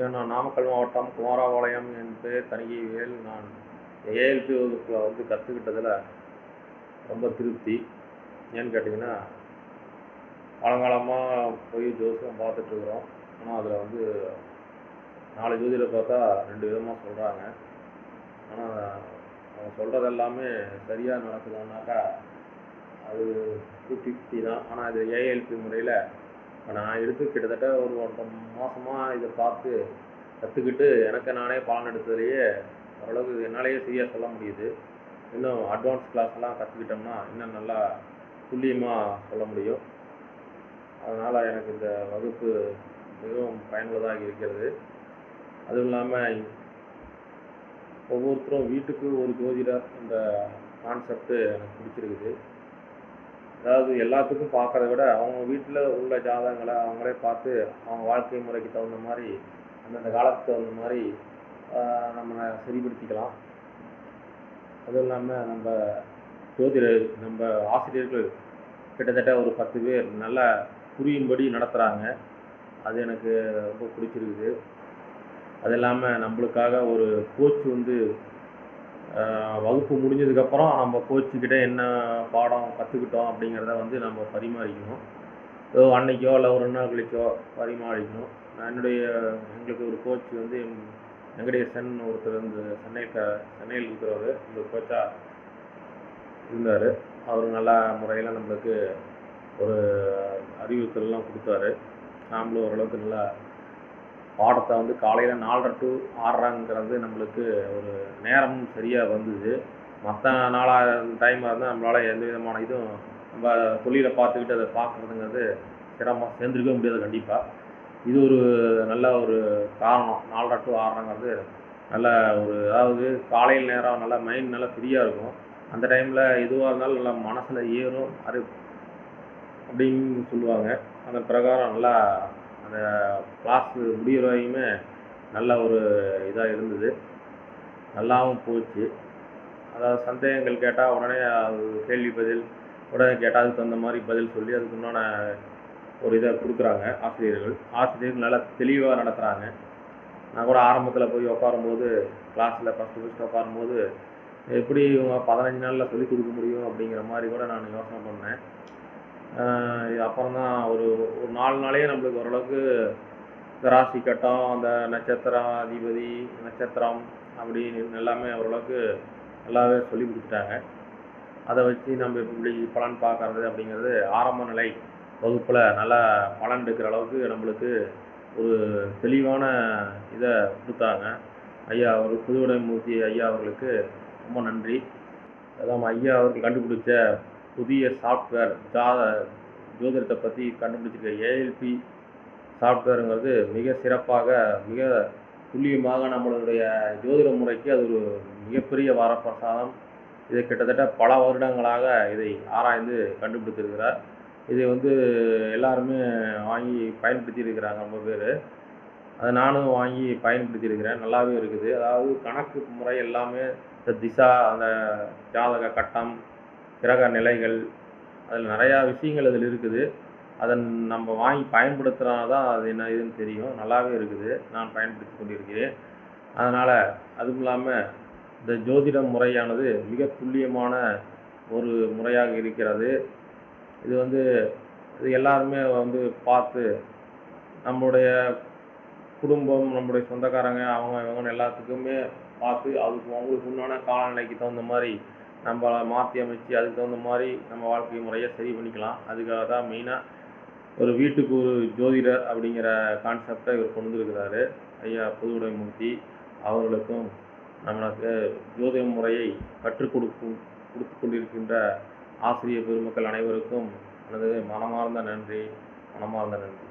நான் நாமக்கல் மாவட்டம் குமாரபாளையம் என் பேர் தணிகைவேல் நான் ஏஎல்பி வகுப்பில் வந்து கற்றுக்கிட்டதில் ரொம்ப திருப்தி. ஏன்னு கேட்டிங்கன்னா காலங்காலமாக போய் ஜோசியம் பார்த்துட்ருக்குறோம் ஆனால் அதில் வந்து நாலு ஜோதியில் பார்த்தா ரெண்டு விதமாக சொல்கிறாங்க ஆனால் அவங்க சொல்கிறது எல்லாமே சரியாக நடக்குதுன்னாக்கா அது டூ ஃபிஃப்டி தான் ஆனால் இது ஏஎல்பி முறையில் நான் எடுத்து கிட்டத்தட்ட ஒரு ஒன்றரை மாதமாக இதை பார்த்து கற்றுக்கிட்டு எனக்கு நானே பலன் எடுத்ததுலேயே ஓரளவுக்கு என்னாலேயே சரியாக சொல்ல முடியுது. இன்னும் அட்வான்ஸ் கிளாஸ்லாம் கற்றுக்கிட்டோம்னா இன்னும் நல்லா துல்லியமாக சொல்ல முடியும். அதனால் எனக்கு இந்த வகுப்பு மிகவும் பயனுள்ளதாக இருக்கிறது. அதுவும் இல்லாமல் ஒவ்வொருத்தரும் வீட்டுக்கு ஒரு ஜோதிடர் இந்த கான்செப்ட்டு எனக்கு பிடிச்சிருக்குது. அதாவது எல்லாத்துக்கும் பார்க்கறத விட அவங்க வீட்டில் உள்ள ஜாதகங்களை அவங்களே பார்த்து அவங்க வாழ்க்கை முறைக்கு தகுந்த மாதிரி அந்தந்த காலத்துக்கு தகுந்த மாதிரி நம்ம சரிப்படுத்திக்கலாம். அதுவும் இல்லாமல் நம்ம ஜோதிடர் நம்ம ஆசிரியர்கள் கிட்டத்தட்ட ஒரு பத்து பேர் நல்லா புரியும்படி நடத்துகிறாங்க அது எனக்கு ரொம்ப பிடிச்சிருக்குது. அது இல்லாமல் நம்மளுக்காக ஒரு கோச் வந்து வகுப்பு முடிஞ்சதுக்கப்புறம் நம்ம கோச்சுக்கிட்ட என்ன பாடம் கற்றுக்கிட்டோம் அப்படிங்கிறத வந்து நம்ம பரிமாறிக்கணும். ஸோ அன்னைக்கோ இல்லை ஒரு ரெண்டு நாள் கழிச்சோ பரிமாறிக்கணும். நான் என்னுடைய எங்களுக்கு ஒரு கோச் வந்து வெங்கடேசன் ஒருத்தர் வந்து சென்னையில் க சென்னையில் இருக்கிறவர். இந்த கோச்சாக இருந்தார். அவர் நல்ல முறையில் நம்மளுக்கு ஒரு அறிவுறுத்தல்லாம் கொடுத்தாரு. நாமளும் ஓரளவுக்கு நல்லா பாடத்தை வந்து காலையில் நாலரை டு ஆறரைங்கிறது நம்மளுக்கு ஒரு நேரமும் சரியாக வந்தது. மற்ற நாளாக டைமாக இருந்தால் நம்மளால் எந்த விதமான இதுவும் நம்ம தொழிலை பார்த்துக்கிட்டு அதை பார்க்குறதுங்கிறது சிரமம் சேர்ந்துருக்கவே முடியாது கண்டிப்பாக இது ஒரு நல்ல ஒரு காரணம். நாலரை டு ஆறரைங்கிறது நல்ல ஒரு அதாவது காலையில் நேரம் நல்லா மைண்ட் நல்லா ஃப்ரீயாக இருக்கும். அந்த டைமில் எதுவாக இருந்தாலும் நல்லா மனசில் ஏறும் அறி அப்படின்னு சொல்லுவாங்க. அதன் பிரகாரம் நல்லா அந்த கிளாஸ் முடிகிற வரையுமே நல்ல ஒரு இதாக இருந்தது. நல்லாவும் போச்சு. அதாவது சந்தேகங்கள் கேட்டால் உடனே அது கேள்வி பதில் உடனே கேட்டால் அதுக்கு தகுந்த மாதிரி பதில் சொல்லி அதுக்கு உண்டான ஒரு இதை கொடுக்குறாங்க ஆசிரியர்கள். ஆசிரியர்கள் நல்லா தெளிவாக நடத்துகிறாங்க நான் கூட ஆரம்பத்தில் போய் உட்காரும்போது கிளாஸில் ஃபஸ்ட்டு ஃபஸ்ட்டு உட்காரும்போது எப்படி இவங்க பதினஞ்சு நாளில் சொல்லிக் கொடுக்க முடியும் அப்படிங்கிற மாதிரி கூட நான் யோசனை பண்ணேன். அப்புறம் தான் ஒரு ஒரு நாலு நாளே நம்மளுக்கு ஓரளவுக்கு இந்த ராசி கட்டம் அந்த நட்சத்திரம் அதிபதி நட்சத்திரம் அப்படின்னு எல்லாமே ஓரளவுக்கு நல்லாவே சொல்லி கொடுத்துட்டாங்க. அதை வச்சு நம்ம இப்படி பலன் பார்க்கறது அப்படிங்கிறது ஆரம்ப நிலை வகுப்பில் நல்லா பலன் எடுக்கிற அளவுக்கு நம்மளுக்கு ஒரு தெளிவான இதை கொடுத்தாங்க. ஐயா அவர் புதுவுடைமூர்த்தி ஐயா அவர்களுக்கு ரொம்ப நன்றி. அதான் ஐயா அவர்கள் கண்டுபிடிச்ச புதிய சாஃப்ட்வேர் ஜாத ஜோதிடத்தை பற்றி கண்டுபிடிச்சிருக்க ஏஎல்பி சாஃப்ட்வேருங்கிறது மிக சிறப்பாக மிக துல்லியமாக நம்மளுடைய ஜோதிட முறைக்கு அது ஒரு மிகப்பெரிய வரப்பிரசாதம். இது கிட்டத்தட்ட பல வருடங்களாக இதை ஆராய்ந்து கண்டுபிடித்திருக்கிறார். இதை வந்து எல்லாருமே வாங்கி பயன்படுத்தியிருக்கிறாங்க ரொம்ப பேர். அதை நானும் வாங்கி பயன்படுத்தியிருக்கிறேன். நல்லாவே இருக்குது. அதாவது கணக்கு முறை எல்லாமே இந்த திசா அந்த ஜாதக கட்டம் கிரக நிலைகள் அதில் நிறையா விஷயங்கள் அதில் இருக்குது. அதை நம்ம வாங்கி பயன்படுத்துகிறனால தான் அது என்ன இதுன்னு தெரியும். நல்லாவே இருக்குது. நான் பயன்படுத்தி கொண்டிருக்கிறேன். அதனால் அதுவும் இல்லாமல் இந்த ஜோதிடம் முறையானது மிக துல்லியமான ஒரு முறையாக இருக்கிறது. இது வந்து இது எல்லாருமே வந்து பார்த்து நம்மளுடைய குடும்பம் நம்மளுடைய சொந்தக்காரங்க அவங்க இவங்கன்னு எல்லாத்துக்குமே பார்த்து அதுக்கு அவங்களுக்கு உண்டான காலநிலைக்கு தகுந்த மாதிரி நம்மளை மாற்றி அமைச்சு அதுக்கு தகுந்த மாதிரி நம்ம வாழ்க்கை முறையை சரி பண்ணிக்கலாம். அதுக்காக தான் மெயினாக ஒரு வீட்டுக்கு ஒரு ஜோதிடர் அப்படிங்கிற கான்செப்டை இவர் கொண்டு வந்துருக்கிறாரு. ஐயா புதுவுடைமூர்த்தி அவர்களுக்கும் நம்மளுக்கு ஜோதிட முறையை கற்றுக் கொடுக்கும் கொடுத்து கொண்டிருக்கின்ற ஆசிரியர் பெருமக்கள் அனைவருக்கும் எனது மனமார்ந்த நன்றி மனமார்ந்த நன்றி.